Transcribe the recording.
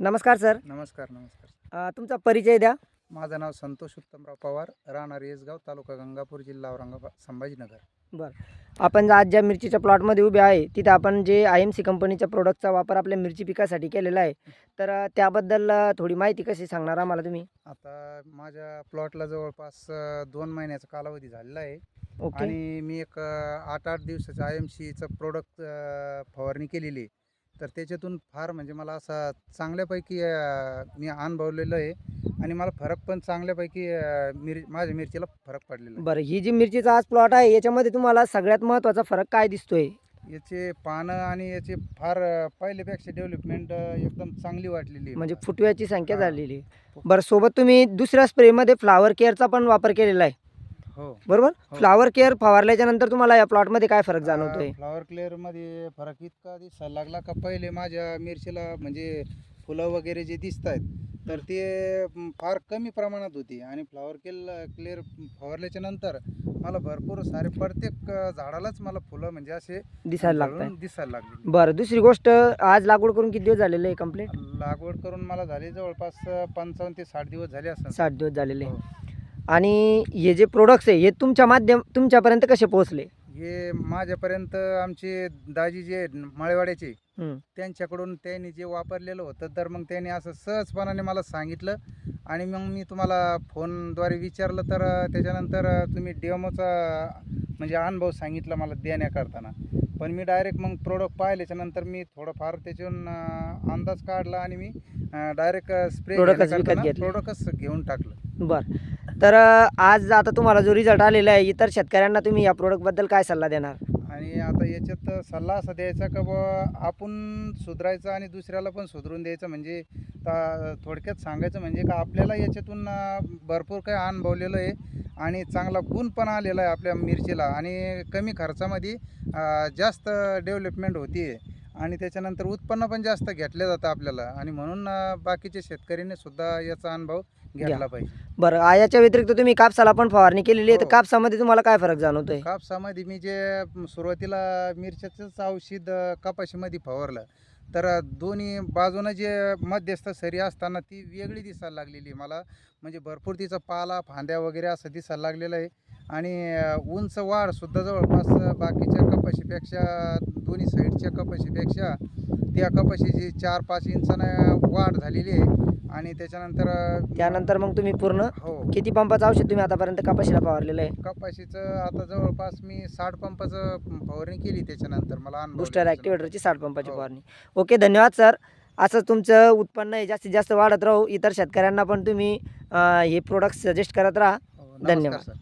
नमस्कार सर. नमस्कार नमस्कार अ, तुमचा परिचय द्या. माझं नाव संतोष उत्तमराव पवार राहणार येसगाव तालुका गंगापूर जिल्हा औरंगाबाद संभाजीनगर. आपण आज ज्या मिरचीच्या प्लॉटमध्ये उभे आहे तिथे आपण जे आय एम सी कंपनीच्या प्रोडक्टचा वापर आपल्या मिरची पिकासाठी केलेला आहे तर अ, त्याबद्दल अ, थोडी माहिती कशी सांगणार आम्हाला तुम्ही? आता माझ्या प्लॉटला जवळपास अ, दोन महिन्याचा कालावधी झालेला आहे. ओके. आणि मी एक आठ आठ दिवसाचं आय एम सीचं प्रोडक्ट फवारणी केलेली आहे. तर त्याच्यातून फार म्हणजे मला असा चांगल्यापैकी मी अनुभवलेलं आहे. आणि मला फरक पण चांगल्यापैकी मिर माझ्या मिरचीला फरक पडलेला बरं ही जी मिरचीचा आज प्लॉट आहे याच्यामध्ये तुम्हाला सगळ्यात महत्त्वाचा फरक काय दिसतोय? याचे पानं आणि याचे फार पहिल्यापेक्षा डेव्हलपमेंट एकदम चांगली वाटलेली आहे. म्हणजे. फुटव्याची संख्या. झालेली आहे. बरं सोबत तुम्ही दुसऱ्या स्प्रेमध्ये फ्लावर केअरचा पण वापर केलेला आहे. बरोबर? हो. फ्लावर केअर फवारल्याच्या नंतर तुम्हाला या प्लॉटमध्ये काय फरक जाणवतोय? फ्लॉवर क्लिअरमध्ये फरक इतका दिसायला लागला का पहिले माझ्या मिरचीला म्हणजे फुलं वगैरे जे दिसत आहेत तर ते फार कमी प्रमाणात होती. आणि फ्लॉवर केल क्लिअर फवारल्याच्या नंतर मला भरपूर सारे प्रत्येक झाडालाच मला फुलं म्हणजे असे दिसायला लागत दिसायला लागले. बरं दुसरी गोष्ट आज लागवड करून किती दिवस झालेले आहे कंप्लीट लागवड करून मला झाली जवळपास पंचावन्न ते साठ दिवस झाले असं साठ दिवस झालेले. आहे. हो. आणि हे जे प्रोडक्ट्स आहे हे तुमच्या माध्यम तुमच्यापर्यंत कसे पोहोचले? हे माझ्यापर्यंत आमचे दाजी जे मळेवाड्याचे हम्म. त्यांच्याकडून त्यांनी जे वापरलेलं होतं तर मग त्यांनी असं सहजपणाने मला सांगितलं. आणि मग मी तुम्हाला फोनद्वारे विचारलं तर अं, त्याच्यानंतर अं, तुम्ही डेमोचा म्हणजे अनुभव सांगितला मला देण्याकरताना. पण मी डायरेक्ट मग प्रोडक्ट पाहिल्याच्या नंतर मी थोडंफार त्याच्यावरून अं, अंदाज काढला आणि मी डायरेक्ट स्प्रे Productच विकत घेतले. प्रोडक्टच घेऊन टाकलं. बरं. तर आज आता तुम्हाला जो रिझल्ट आलेला आहे इतर शेतकऱ्यांना तुम्ही या प्रोडक्टबद्दल काय सल्ला देणार? आणि आता याच्यात सल्ला असा द्यायचा का बुवा आपण सुधरायचं आणि दुसऱ्याला पण सुधरून द्यायचं म्हणजे ता- थोडक्यात सांगायचं म्हणजे का आपल्याला याच्यातून भरपूर काही अनुभवलेलं आहे आणि चांगला गुण पण आलेला आहे आपल्या मिरचीला आणि कमी खर्चामध्ये जास्त डेव्हलपमेंट होती आहे आणि त्याच्यानंतर उत्पन्न पण जास्त घेतलं जातं आपल्याला. आणि म्हणून अं, बाकीच्या शेतकऱ्यांनी सुद्धा याचा अनुभव घेतला पाहिजे. बरं आ, याच्या व्यतिरिक्त तुम्ही कापसाला पण फवारणी केलेली आहे. तर हो. कापसामध्ये तुम्हाला काय फरक जाणवतोय? कापसामध्ये मी जे सुरुवातीला मिरच्याचंच औषध अ, कपाशीमध्ये फवारलं. तर दोन्ही बाजूनं जे मध्यस्थ सरी असताना ती वेगळी दिसायला लागलेली आहे. मला म्हणजे भरपूर तिचा पाला फांद्या वगैरे असं दिसायला लागलेलं आहे. आणि उंच वाढसुद्धा जवळपास बाकीच्या कपाशीपेक्षा दोन्ही साईडच्या कपाशीपेक्षा त्या कपाशीची चार पाच इंचानं वाढ झालेली आहे. आणि त्याच्यानंतर त्यानंतर मग तुम्ही पूर्ण हो किती पंपाचं औषध तुम्ही आतापर्यंत कपाशीला फवारलेलं आहे कपाशीचं आता जवळपास मी साठ पंपाचं फवारणी केली त्याच्यानंतर मला अनुभव बुस्टर आला ॲक्टिवेटरची साठ पंपाची हो. फवारणी ओके धन्यवाद सर असं तुमचं उत्पन्न आहे जास्तीत जास्त वाढत राहू इतर शेतकऱ्यांना पण तुम्ही अं, हे प्रोडक्ट सजेस्ट करत राहा. हो, नमस्कार धन्यवाद. सर